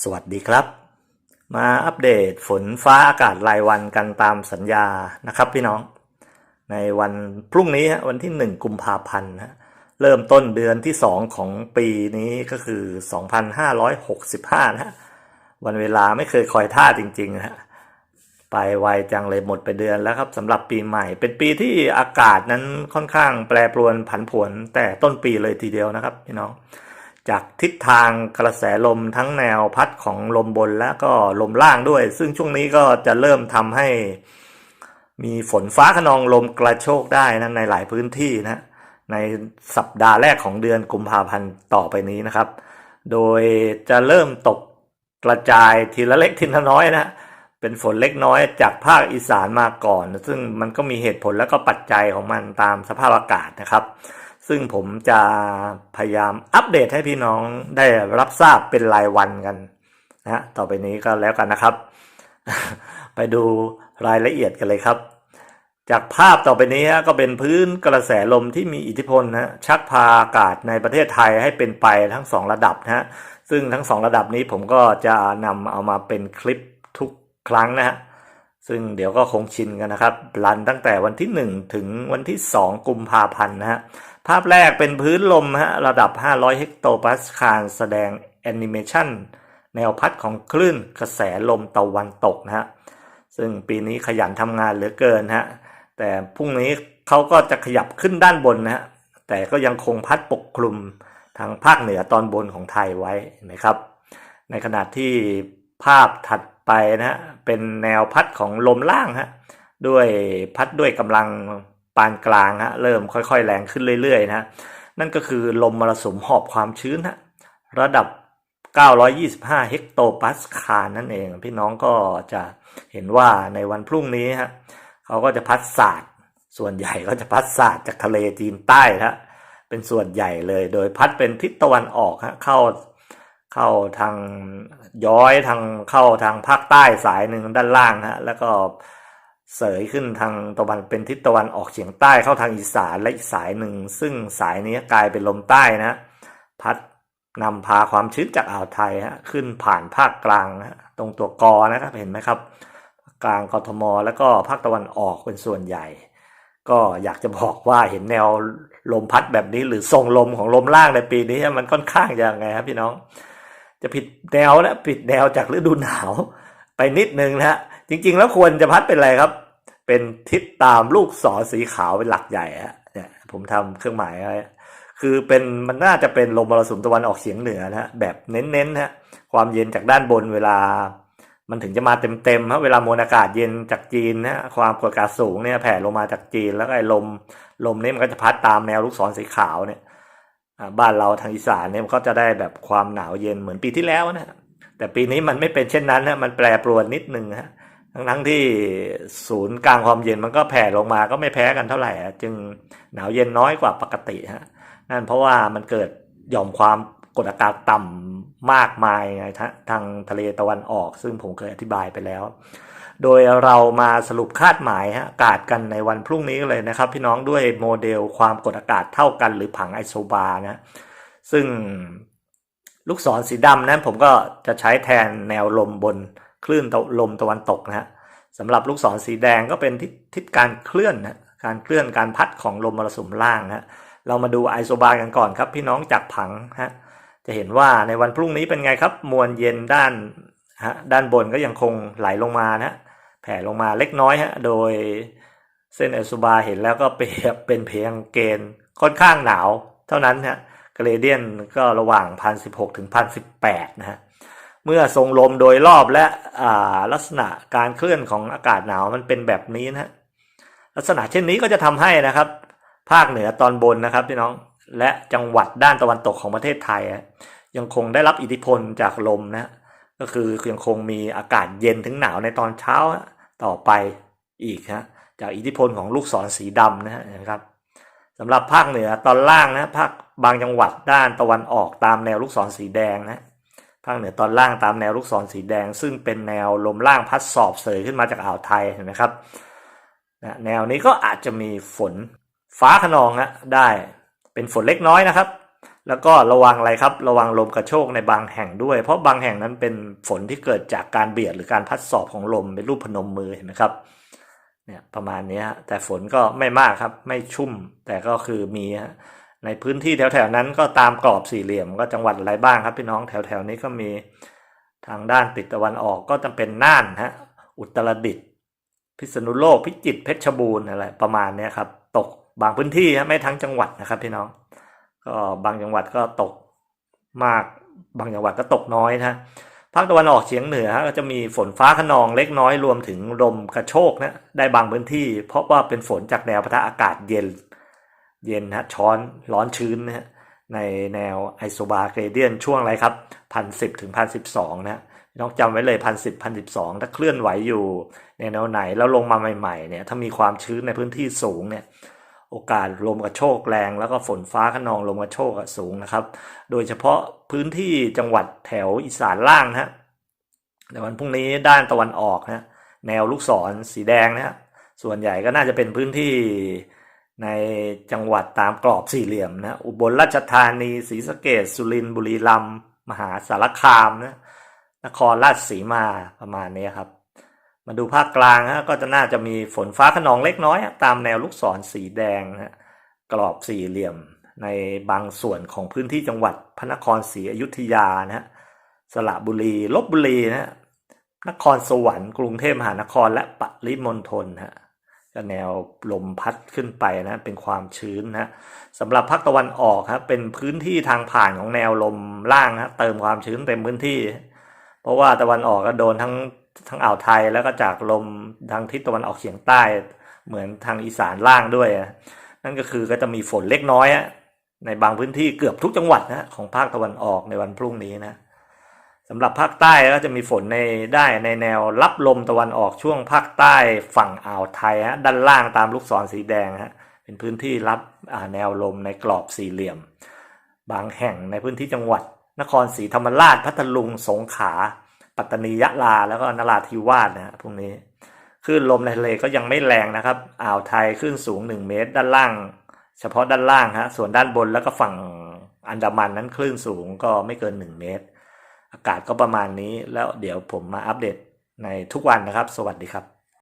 สวัสดีครับ มาอัปเดตฝนฟ้าอากาศรายวันกันตามสัญญานะครับพี่น้อง ในวันพรุ่งนี้วันที่ 1 กุมภาพันธ์นะเริ่มต้นเดือนที่ 2 ของปีนี้ก็คือ 2565 นะฮะวันเวลาไม่เคยคอยท่าจริงๆนะฮะไปไวจังเลยหมดไปเดือนแล้วครับสำหรับปีใหม่ เป็นปีที่อากาศนั้นค่อนข้างแปรปรวนผันผวนแต่ต้นปีเลยทีเดียวนะครับพี่น้อง จากทิศทางกระแสลมทั้งแนวพัดของลมบนและก็ลมล่างด้วย ซึ่งช่วงนี้ก็จะเริ่มทำให้มีฝนฟ้าขนองลมกระโชกได้นะในหลายพื้นที่นะในสัปดาห์แรกของเดือนกุมภาพันธ์ต่อไปนี้นะครับ โดยจะเริ่มตกกระจายทีละเล็กทีละน้อยนะเป็นฝนเล็กน้อยจากภาคอีสานมาก่อน ซึ่งมันก็มีเหตุผลแล้วก็ปัจจัยของมันตามสภาพอากาศนะครับ ซึ่งผมจะพยายามอัปเดตให้พี่น้องได้รับทราบเป็นรายวันกันนะต่อไปนี้ก็แล้วกันนะครับ ไปดูรายละเอียดกันเลยครับ จากภาพต่อไปนี้ฮะก็เป็นพื้นกระแสลมที่มีอิทธิพลนะชักพาอากาศในประเทศไทยให้เป็นไปทั้งสองระดับนะฮะซึ่งทั้งสองระดับนี้ผมก็จะนำเอามาเป็นคลิปทุกครั้งนะฮะ ซึ่งเดี๋ยวก็คงชินกันนะครับรันตั้งแต่วันที่ 1 ถึงวันที่ 2 กุมภาพันธ์นะฮะ ภาพแรกเป็นพื้นลมฮะระดับ 500 เฮกโตปาสคาลแสดงแอนิเมชันแนวพัดของคลื่นกระแสลมตะวันตกนะฮะ ซึ่งปีนี้ขยันทำงานเหลือเกินฮะ แต่พรุ่งนี้เขาก็จะขยับขึ้นด้านบนนะฮะ แต่ก็ยังคงพัดปกคลุมทางภาคเหนือตอนบนของไทยไว้นะครับ ในขณะที่ภาพถัด ไปนะฮะเป็นแนวพัดของลมล่างฮะด้วยพัดด้วยกำลังปานกลางฮะเริ่มค่อยๆ แรงขึ้นเรื่อยๆนะฮะนั่นก็คือลมมรสุมหอบความชื้นฮะระดับ 925 เฮกโตปาสคาลนั่นเอง พี่น้องก็จะเห็นว่าในวันพรุ่งนี้ฮะเขาก็จะพัดศาสตร์ส่วนใหญ่ก็จะพัดศาสตร์จากทะเลจีนใต้ฮะเป็นส่วนใหญ่เลย โดยพัดเป็นทิศตะวันออกฮะเข้า เข้าทางย้อยทางเข้าทางภาคใต้สายหนึ่งด้านล่างฮะแล้วก็เสยขึ้นทางตะวันเป็นทิศตะวันออกเฉียงใต้เข้าทางอีสานและอีกสายหนึ่ง ซึ่งสายนี้กลายเป็นลมใต้นะพัดนำพาความชื้นจากอ่าวไทยฮะขึ้นผ่านภาคกลางนะตรงตัวกอนะครับเห็นไหมครับ กลางกทม แล้วก็ภาคตะวันออกเป็นส่วนใหญ่ ก็อยากจะบอกว่าเห็นแนวลมพัดแบบนี้หรือทรงลมของลมล่างในปีนี้มันค่อนข้างจะยังไงครับพี่น้อง จะผิดแนวนะผิดแนวจากฤดูหนาวไปนิดนึงนะฮะจริง ๆ แล้วควรจะพัดเป็นอะไรครับ เป็นทิศตามลูกศรสีขาวเป็นหลักใหญ่ฮะเนี่ยผมทำเครื่องหมายไว้คือเป็นมันน่าจะเป็นลมมรสุมตะวันออกเฉียงเหนือนะฮะแบบเน้นๆนะฮะความเย็นจากด้านบนเวลา มันถึงจะมาเต็มๆฮะเวลามวลอากาศเย็นจากจีนนะความกดอากาศสูงเนี่ยแผ่ลงมาจากจีน แล้วก็ไอ้ลมลมนี่มันก็จะพัดตามแนวลูกศรสีขาวเนี่ย บ้านเราทางอีสานเนี่ยมันก็จะได้แบบความหนาวเย็นเหมือนปีที่แล้วนะแต่ปีนี้มันไม่เป็นเช่นนั้นนะมันแปรปรวนนิดนึงฮะทั้งทั้งที่ศูนย์กลางความเย็นมันก็แผ่ลงมาก็ไม่แพ้กันเท่าไหร่จึงหนาวเย็นน้อยกว่าปกติฮะนั่นเพราะว่ามันเกิดหย่อมความ กดอากาศต่ำมากมายไงทางทะเลตะวันออก ซึ่งผมเคยอธิบายไปแล้ว โดยเรามาสรุปคาดหมายฮะอากาศกันในวันพรุ่งนี้เลยนะครับ พี่น้องด้วยโมเดลความกดอากาศเท่ากันหรือผังไอโซบาร์นะซึ่งลูกศรสีดำนั้นผมก็จะใช้แทนแนวลมบนคลื่นลมตะวันตกนะฮะสำหรับลูกศรสีแดงก็เป็นทิศทิศการเคลื่อนนะการเคลื่อนการพัดของลมมรสุมล่างนะฮะเรามาดูไอโซบาร์กันก่อนครับ พี่น้องจากผังฮะ จะเห็นว่าในวันพรุ่งนี้เป็นไงครับ มวลเย็นด้านฮะด้านบนก็ยังคงไหลลงมานะแผ่ลงมาเล็กน้อยฮะโดยเส้นไอโซบาเห็นแล้วก็เป็นเป็นเพียงเกณฑ์ค่อนข้างหนาว เท่านั้นฮะเกรเดียนก็ระหว่าง 1,016 ถึง 1,018 นะฮะ เมื่อทรงลมโดยรอบและลักษณะการเคลื่อนของอากาศหนาวมันเป็นแบบนี้นะฮะ ลักษณะเช่นนี้ก็จะทำให้นะครับ ภาคเหนือตอนบนนะครับพี่น้อง และจังหวัดด้านตะวันตกของประเทศไทย ยังคงได้รับอิทธิพลจากลมนะก็คือยังคงมีอากาศเย็นถึงหนาวในตอนเช้าต่อไปอีกฮะจากอิทธิพลของลูกศรสีดำนะฮะนะครับสำหรับภาคเหนือตอนล่างนะภาคบางจังหวัดด้านตะวันออกตามแนวลูกศรสีแดงนะภาคเหนือตอนล่างตามแนวลูกศรสีแดง ซึ่งเป็นแนวลมล่างพัดสอบเสยขึ้นมาจากอ่าวไทยเห็นไหมครับแนวนี้ก็อาจจะมีฝนฟ้าขนองฮะได้ เป็นฝนเล็กน้อยนะครับ แล้วก็ระวังอะไรครับ ระวังลมกระโชกในบางแห่งด้วย เพราะบางแห่งนั้นเป็นฝนที่เกิดจากการเบียดหรือการพัดสอบของลมเป็นรูปพนมมือเห็นไหมครับเนี่ยประมาณนี้แต่ฝนก็ไม่มากครับไม่ชุ่มแต่ก็คือมีฮะในพื้นที่แถวๆนั้นก็ตามกรอบสี่เหลี่ยมก็จังหวัดอะไรบ้างครับ พี่น้องแถวๆนี้ก็มีทางด้านติดตะวันออกก็จะเป็นน่านฮะอุตรดิตถ์พิษณุโลกพิจิตรเพชรบูรณ์อะไรประมาณนี้ครับ ตก บางพื้นที่ฮะไม่ทั้งจังหวัดนะครับพี่น้อง ก็บางจังหวัดก็ตกมาก บางจังหวัดก็ตกน้อยนะภาคตะวันออกเฉียงเหนือก็จะมีฝนฟ้าขนองเล็กน้อยรวมถึงลมกระโชกนะได้บางพื้นที่ เพราะว่าเป็นฝนจากแนวพะทะอากาศเย็น เย็นนะช้อนร้อนชื้นนะในแนวไอโซบาเกรเดียนช่วงอะไรครับพันสิบถึงพันสิบสองนะต้องจำไว้เลยพันสิบพันสิบสองถ้าเคลื่อนไหวอยู่ในแนวไหนแล้วลงมาใหม่ๆเนี่ยถ้ามีความชื้นในพื้นที่สูงเนี่ย โอกาสลมกระโชกแรงแล้วก็ฝนฟ้าขนองลมกระโชกสูงนะครับ โดยเฉพาะพื้นที่จังหวัดแถวอีสานล่างนะฮะในวันพรุ่งนี้ด้านตะวันออกนะแนวลูกศรสีแดงนะฮะส่วนใหญ่ก็น่าจะเป็นพื้นที่ในจังหวัดตามกรอบสี่เหลี่ยมนะอุบลราชธานีศรีสะเกษสุรินทร์บุรีรัมย์มหาสารคามนะนครราชสีมาประมาณนี้ครับ มาดูภาคกลางฮะก็จะน่าจะมีฝนฟ้าขนองเล็กน้อย ตามแนวลูกศรสีแดงฮะกรอบสี่เหลี่ยมในบางส่วนของพื้นที่จังหวัดพระนครศรีอยุธยานะฮะสระบุรีลบบุรีนะฮะนครสวรรค์กรุงเทพมหานครและปริมณฑลฮะก็แนวลมพัดขึ้นไปนะเป็นความชื้นนะสำหรับภาคตะวันออกครับเป็นพื้นที่ทางผ่านของแนวลมล่างนะเติมความชื้นเต็มพื้นที่ เพราะว่าตะวันออกก็โดนทั้ง ทั้งอ่าวไทยแล้วก็จากลมทางทิศตะวันออกเฉียงใต้ เหมือนทางอีสานล่างด้วย นั่นก็คือก็จะมีฝนเล็กน้อยในบางพื้นที่เกือบทุกจังหวัดนะของภาคตะวันออกในวันพรุ่งนี้นะสำหรับภาคใต้ก็จะมีฝนในได้ในแนวรับลมตะวันออกช่วงภาคใต้ฝั่งอ่าวไทยฮะด้านล่างตามลูกศรสีแดงฮะเป็นพื้นที่รับแนวลมในกรอบสี่เหลี่ยม บางแห่งในพื้นที่จังหวัด นครศรีธรรมราชพัทลุงสงขลา ปัตตานียะลาแล้วก็นราธิวาสนะพวกนี้คลื่นลมในทะเลก็ยังไม่แรงนะครับ อ่าวไทยคลื่นสูง 1 เมตร ด้านล่าง เฉพาะด้านล่างฮะส่วนด้านบนแล้วก็ฝั่งอันดามันนั้นคลื่นสูงก็ไม่เกิน 1 เมตร อากาศก็ประมาณนี้แล้วเดี๋ยวผมมาอัปเดตในทุกวันนะครับ สวัสดีครับ